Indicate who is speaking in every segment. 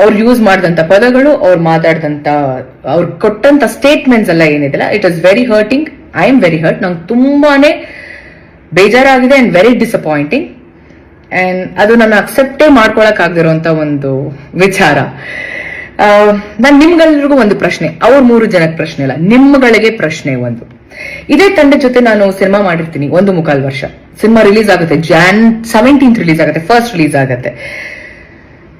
Speaker 1: ಅವ್ರು ಯೂಸ್ ಮಾಡಿದಂತ ಪದಗಳು, ಅವ್ರು ಮಾತಾಡಿದಂತ, ಅವ್ರು ಕೊಟ್ಟಂತ ಸ್ಟೇಟ್ಮೆಂಟ್ಸ್ ಎಲ್ಲ ಏನಿದೆಲ್ಲ it is very hurting I am very hurt ನಂಗೆ ತುಂಬಾನೇ ಬೇಜಾರಾಗಿದೆ ಅಂಡ್ ವೆರಿ ಡಿಸಪಾಯಿಂಟಿಂಗ್ ಅಂಡ್ ಅದು ನಾನು ಅಕ್ಸೆಪ್ಟೇ ಮಾಡ್ಕೊಳಕ್ ಆಗದಿರುವಂತ ಒಂದು ವಿಚಾರ. ನಾನು ನಿಮ್ಗೆಲ್ಲರಿಗೂ ಒಂದು ಪ್ರಶ್ನೆ, ಅವ್ರ ಮೂರು ಜನಕ್ಕೆ ಪ್ರಶ್ನೆ ಇಲ್ಲ ನಿಮ್ಗಳಿಗೆ ಪ್ರಶ್ನೆ ಒಂದು. ಇದೇ ತಂಡದ ಜೊತೆ ನಾನು ಸಿನಿಮಾ ಮಾಡಿರ್ತೀನಿ, ಒಂದು ಮುಕಾಲ್ ವರ್ಷ. ಸಿನಿಮಾ ರಿಲೀಸ್ ಆಗುತ್ತೆ ಜಾನ್ ಸೆವೆಂಟೀನ್ತ್ ರಿಲೀಸ್ ಆಗುತ್ತೆ ಫಸ್ಟ್ ರಿಲೀಸ್ ಆಗುತ್ತೆ.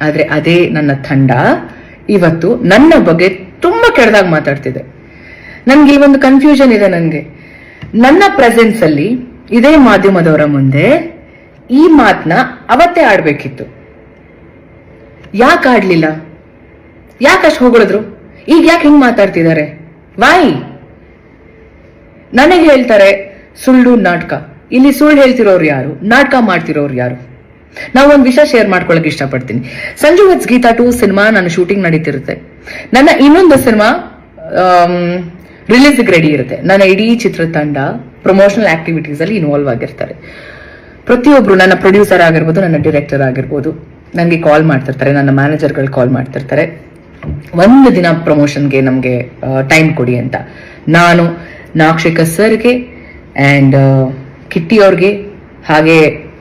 Speaker 1: ಆದ್ರೆ ಅದೇ ನನ್ನ ತಂಡ. ಇವತ್ತು ನನ್ನ ಬಗ್ಗೆ ತುಂಬಾ ಕೆಟ್ಟದಾಗಿ ಮಾತಾಡ್ತಿದೆ. ನನಗೆ ಈ ಒಂದು ಕನ್ಫ್ಯೂಷನ್ ಇದೆ ನನಗೆ. ನನ್ನ ಪ್ರೆಸೆನ್ಸ್ ಅಲ್ಲಿ ಇದೇ ಮಾಧ್ಯಮದವರ ಮುಂದೆ ಈ ಮಾತನ್ನ ಅವತ್ತೇ ಆಡ್ಬೇಕಿತ್ತು. ಯಾಕೆ ಆಡ್ಲಿಲ್ಲ? ಯಾಕೆ ಅಷ್ಟು ಹೊಗಳಿದ್ರು? ಈಗ ಯಾಕೆ ಹಿಂಗ್ ಮಾತಾಡ್ತಿದ್ದಾರೆ? ವಾಯ್ ನನಗೆ ಹೇಳ್ತಾರೆ ಸುಳ್ಳು ನಾಟಕ. ಇಲ್ಲಿ ಸುಳ್ಳು ಹೇಳ್ತಿರೋರು ಯಾರು? ನಾಟಕ ಮಾಡ್ತಿರೋರು ಯಾರು? ನಾವು ಒಂದು ವಿಷಯ ಶೇರ್ ಮಾಡ್ಕೊಳಕ್ ಇಷ್ಟಪಡ್ತೀನಿ. Sanju weds Geetha two cinema ನನ್ನ ಶೂಟಿಂಗ್ ನಡೀತಿರುತ್ತೆ. ನನ್ನ ಇನ್ನೊಂದು ಸಿನಿಮಾ ರಿಲೀಸ್ಗೆ ರೆಡಿ ಇರುತ್ತೆ. ನನ್ನ ಇಡೀ ಚಿತ್ರತಂಡ ಪ್ರಮೋಷನಲ್ ಆಕ್ಟಿವಿಟೀಸ್ ಅಲ್ಲಿ ಇನ್ವಾಲ್ವ್ ಆಗಿರ್ತಾರೆ. ಪ್ರತಿಯೊಬ್ರು ನನ್ನ ಪ್ರೊಡ್ಯೂಸರ್ ಆಗಿರ್ಬೋದು, ನನ್ನ ಡಿರೆಕ್ಟರ್ ಆಗಿರ್ಬೋದು, ನನಗೆ ಕಾಲ್ ಮಾಡ್ತಿರ್ತಾರೆ, ನನ್ನ ಮ್ಯಾನೇಜರ್ಗಳು ಕಾಲ್ ಮಾಡ್ತಿರ್ತಾರೆ. ಒಂದು ದಿನ ಪ್ರಮೋಷನ್ಗೆ ನಮಗೆ ಟೈಮ್ ಕೊಡಿ ಅಂತ. ನಾನು ನಾಕ್ಷಿಕ ಸರ್ಗೆ ಆ್ಯಂಡ್ ಕಿಟ್ಟಿ ಅವ್ರಿಗೆ ಹಾಗೆ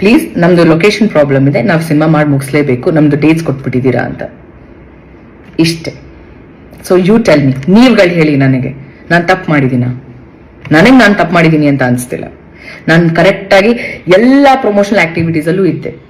Speaker 1: ಪ್ಲೀಸ್ ನಮ್ದು ಲೊಕೇಶನ್ ಪ್ರಾಬ್ಲಮ್ ಇದೆ, ನಾವು ಸಿನಿಮಾ ಮಾಡಿ ಮುಗಿಸ್ಲೇಬೇಕು, ನಮ್ದು ಡೇಟ್ಸ್ ಕೊಟ್ಬಿಟ್ಟಿದ್ದೀರಾ ಅಂತ. ಇಷ್ಟೇ. ಸೊ ಯು ಟೆಲ್ ಮಿ ನೀವುಗಳು ಹೇಳಿ ನನಗೆ. ನಾನು ತಪ್ಪು ಮಾಡಿದ್ದೀನ? ನನಗೆ ನಾನು ತಪ್ಪು ಮಾಡಿದ್ದೀನಿ ಅಂತ ಅನಿಸ್ತಿಲ್ಲ. ನಾನು ಕರೆಕ್ಟಾಗಿ ಎಲ್ಲ ಪ್ರಮೋಷನಲ್ ಆಕ್ಟಿವಿಟೀಸಲ್ಲೂ ಇದ್ದೆ.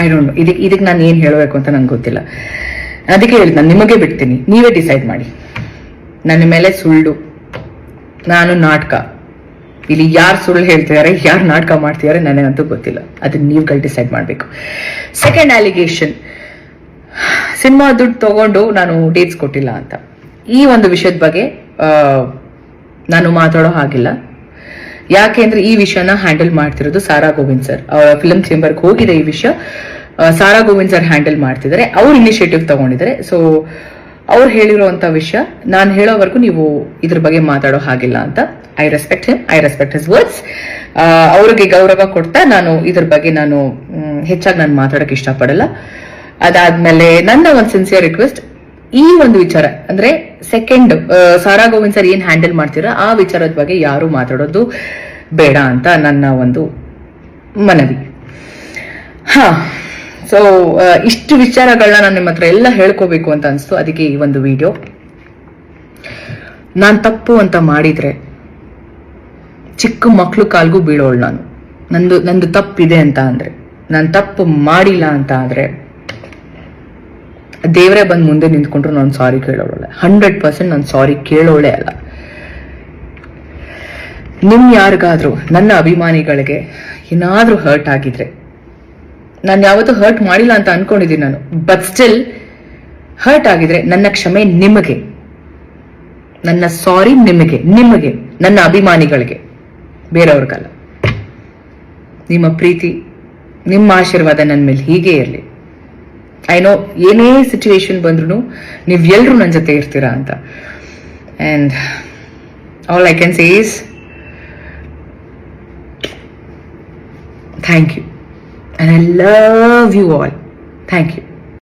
Speaker 1: ಐ ಡೋಂಟ್ ನೋ ಇದಕ್ಕೆ ಇದಕ್ಕೆ ನಾನು ಏನು ಹೇಳಬೇಕು ಅಂತ ನಂಗೆ ಗೊತ್ತಿಲ್ಲ. ಅದಕ್ಕೆ ಹೇಳಿದ್ ನಾನು ನಿಮಗೆ ಬಿಡ್ತೀನಿ. ನೀವೇ ಡಿಸೈಡ್ ಮಾಡಿ. ನನ್ನ ಮೇಲೆ ಸುಳ್ಳು. ನಾನು ನಾಟಕ. ಇಲ್ಲಿ ಯಾರು ಸುಳ್ಳು ಹೇಳ್ತಿದ್ದಾರೆ, ಯಾರು ನಾಟಕ ಮಾಡ್ತಿದ್ದಾರೆ ನನಗಂತೂ ಗೊತ್ತಿಲ್ಲ. ಅದನ್ನ ನೀವುಗಳು ಡಿಸೈಡ್ ಮಾಡಬೇಕು. ಸೆಕೆಂಡ್ ಅಲಿಗೇಷನ್ ಸಿನಿಮಾ ದುಡ್ಡು ತಗೊಂಡು ನಾನು ಡೇಟ್ಸ್ ಕೊಟ್ಟಿಲ್ಲ ಅಂತ. ಈ ಒಂದು ವಿಷಯದ ಬಗ್ಗೆ ನಾನು ಮಾತಾಡೋ ಹಾಗಿಲ್ಲ. ಯಾಕೆಂದ್ರೆ ಈ ವಿಷಯನ ಹ್ಯಾಂಡಲ್ ಮಾಡ್ತಿರೋದು ಸಾರಾ ಗೋವಿಂದ್ ಸರ್ ಫಿಲ್ಮ್ ಚೇಂಬರ್ಗೆ ಹೋಗಿದೆ ಈ ವಿಷಯ. ಸಾರಾ ಗೋವಿಂದ್ ಸರ್ ಹ್ಯಾಂಡಲ್ ಮಾಡ್ತಿದ್ದಾರೆ. ಅವ್ರು ಇನಿಷಿಯೇಟಿವ್ ತಗೊಂಡಿದ್ದಾರೆ. ಸೊ ಅವ್ರು ಹೇಳಿರುವಂತ ವಿಷಯ, ನಾನು ಹೇಳೋವರೆಗೂ ನೀವು ಇದ್ರ ಬಗ್ಗೆ ಮಾತಾಡೋ ಹಾಗಿಲ್ಲ ಅಂತ. I respect him I respect his words ಅವ್ರಿಗೆ ಗೌರವ ಕೊಡ್ತಾ ನಾನು ಇದ್ರ ಬಗ್ಗೆ ನಾನು ಹೆಚ್ಚಾಗಿ ನಾನು ಮಾತಾಡಕ್ ಇಷ್ಟಪಡಲ್ಲ. ಅದಾದ್ಮೇಲೆ ನನ್ನ ಒಂದು ಸಿನ್ಸಿಯರ್ ರಿಕ್ವೆಸ್ಟ್ ಈ ಒಂದು ವಿಚಾರ, ಅಂದ್ರೆ ಸೆಕೆಂಡ್ ಸಾರಾ ಗೋವಿಂದ್ ಸರ್ ಏನ್ ಹ್ಯಾಂಡಲ್ ಮಾಡ್ತೀರಾ, ಆ ವಿಚಾರದ ಬಗ್ಗೆ ಯಾರು ಮಾತಾಡೋದು ಬೇಡ ಅಂತ ನನ್ನ ಒಂದು ಮನವಿ. ಹಾ ಸೊ ಇಷ್ಟು ವಿಚಾರಗಳನ್ನ ನಾನು ನಿಮ್ಮ ಹತ್ರ ಎಲ್ಲ ಹೇಳ್ಕೋಬೇಕು ಅಂತ ಅನಿಸ್ತು, ಅದಕ್ಕೆ ಈ ಒಂದು ವಿಡಿಯೋ ನಾನು ತಪ್ಪು ಅಂತ ಮಾಡಿದ್ರೆ ಚಿಕ್ಕ ಮಕ್ಕಳು ಕಾಲ್ಗೂ ಬೀಳೋಳು ನಾನು. ನಂದು ನಂದು ತಪ್ಪಿದೆ ಅಂತ ಅಂದ್ರೆ, ನಾನು ತಪ್ಪು ಮಾಡಿಲ್ಲ ಅಂತ ಆದ್ರೆ ದೇವರೇ ಬಂದು ಮುಂದೆ ನಿಂತ್ಕೊಂಡ್ರು ನಾನು ಸಾರಿ ಕೇಳೋಳೆ ಹಂಡ್ರೆಡ್ ಪರ್ಸೆಂಟ್ ನಾನು ಸಾರಿ ಕೇಳೋಳೆ ಅಲ್ಲ. ನಿಮ್ ಯಾರಿಗಾದ್ರೂ, ನನ್ನ ಅಭಿಮಾನಿಗಳಿಗೆ ಏನಾದರೂ ಹರ್ಟ್ ಆಗಿದ್ರೆ, ನಾನು ಯಾವತ್ತೂ ಹರ್ಟ್ ಮಾಡಿಲ್ಲ ಅಂತ ಅನ್ಕೊಂಡಿದ್ದೀನಿ ನಾನು ಬಟ್ ಸ್ಟಿಲ್ ಹರ್ಟ್ ಆಗಿದ್ರೆ ನನ್ನ ಕ್ಷಮೆ ನಿಮಗೆ. ನನ್ನ ಸಾರಿ ನಿಮಗೆ ನಿಮಗೆ, ನನ್ನ ಅಭಿಮಾನಿಗಳಿಗೆ. ಬೇರೆಯವ್ರಿಗಲ್ಲ. ನಿಮ್ಮ ಪ್ರೀತಿ, ನಿಮ್ಮ ಆಶೀರ್ವಾದ ನನ್ನ ಮೇಲೆ ಹೀಗೇ ಇರಲಿ. ಐ ನೋ ಏನೇ ಸಿಚುವೇಶನ್ ನೀವು ಎಲ್ಲರೂ ನನ್ನ ಜೊತೆ ಇರ್ತೀರಾ ಅಂತ. And all I can say is thank you and I love you all thank you